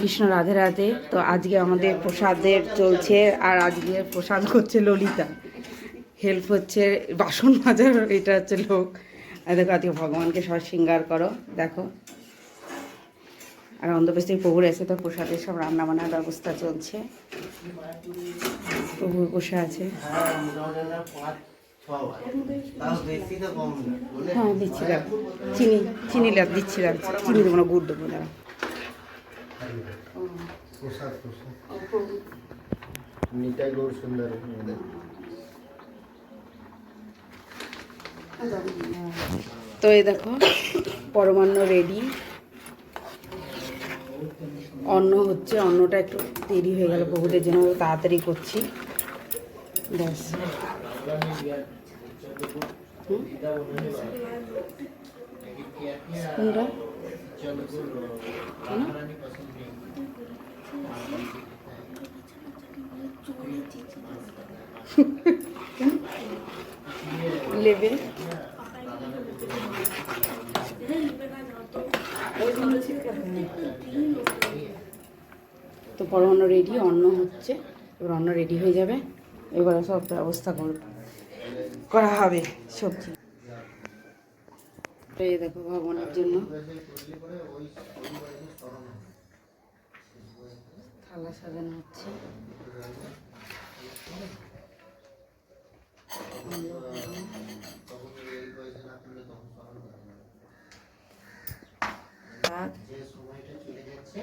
কৃষ্ণ রাধে রাধে। তো আজকে আমাদের প্রসাদের চলছে আর আজকে প্রসাদ করছে ললিতা। হেল্প হচ্ছে বাসন মাজার, এটা হচ্ছে লোক। দেখো, আজকে ভগবানকে সব শৃঙ্গার করো, দেখো। আর অন্ধপ্রস্থিত, প্রভুর এসে তো প্রসাদের সব রান্না বান্নার ব্যবস্থা চলছে। প্রভু বসে আছে। হ্যাঁ দিচ্ছি দাও চিনি চিনি লাগ দিচ্ছি চিনি দেবো না, গুড় দেবো দাঁড়া প্রসাদ প্রসাদ। নিতাই গৌর সুন্দর তো এই দেখো পরমান্ন রেডি অন্ন হচ্ছে অন্নটা একটু দেরি হয়ে গেল বহুদের জন্য তাড়াতাড়ি করছি। ব্যাস। হুম? লেবে তো পরমান্ন রেডি অন্ন হচ্ছে। এবার অন্ন রেডি হয়ে যাবে। এবার সব ব্যবস্থা কর- করা হবে সবজি। তো দেখো ভগবানের জন্য। থালা সাজানো হচ্ছে। যে সময়টা চলে যাচ্ছে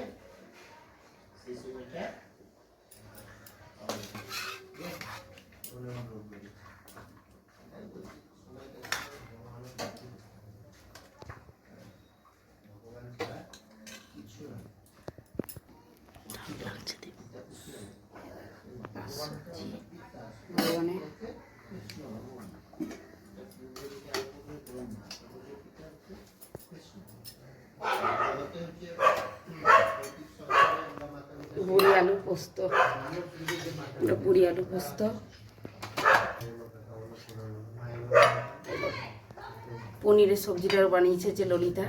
সেই সময়টা বুড়ি আলু পোস্ত। বুড়ি আলু পোস্ত। পনিরের সবজিটাও বানিয়েছে যে ললিতা।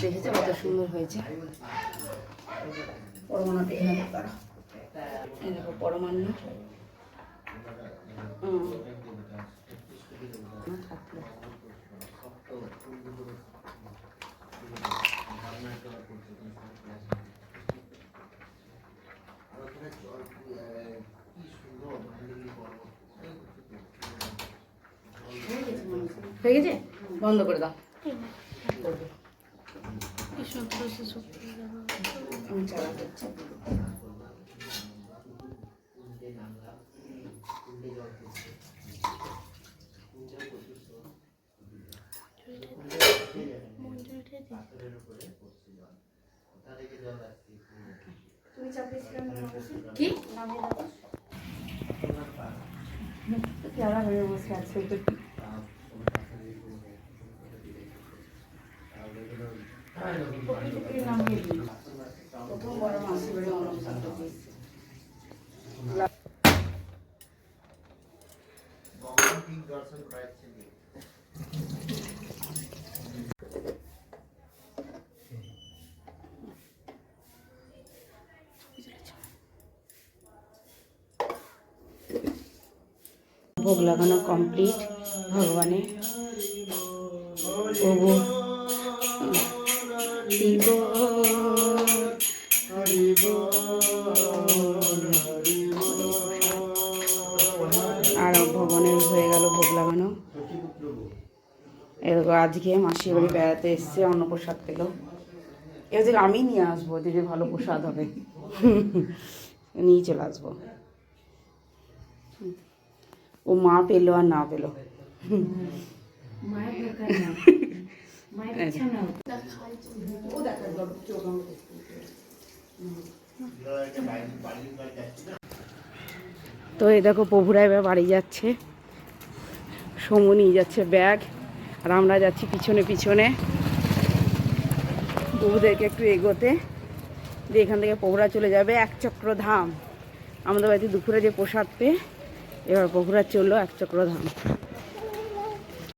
দেখেছে কত সুন্দর হয়েছে? এখানে করা। এই দেখো পরমাণু হুম। না, থাকল। হয়ে গেছে বন্ধ করে দাও আমি চালা করছি কি পেয়ারা হয়ে বসে আছে প্রথম বড় মাসি বাড়ি অনুষ্ঠান করতে এসেছি। দর্শন করাচ্ছে ভোগ লাগানো কমপ্লিট ভগবানের শিব আর এরকম আজকে মাসির বাড়ি বেড়াতে এসছে, অন্নপ্রসাদ পেল। এবার আমি নিয়ে আসব দিদি ভালো প্রসাদ হবে। নিয়ে চলে আসব। ও মা পেল আর না পেল। তো এই দেখো, প্রভুরা এবার বাড়ি যাচ্ছে। সমু নিয়ে যাচ্ছে ব্যাগ, আর আমরা যাচ্ছি পিছনে পিছনে। বহুদেরকে একটু এগোতে, দিয়ে এখান থেকে পোহরা চলে যাবে এক চক্র ধাম। আমাদের বাড়িতে দুপুরে যে প্রসাদ পেয়ে, এবার পোহরা চলল এক চক্র ধাম।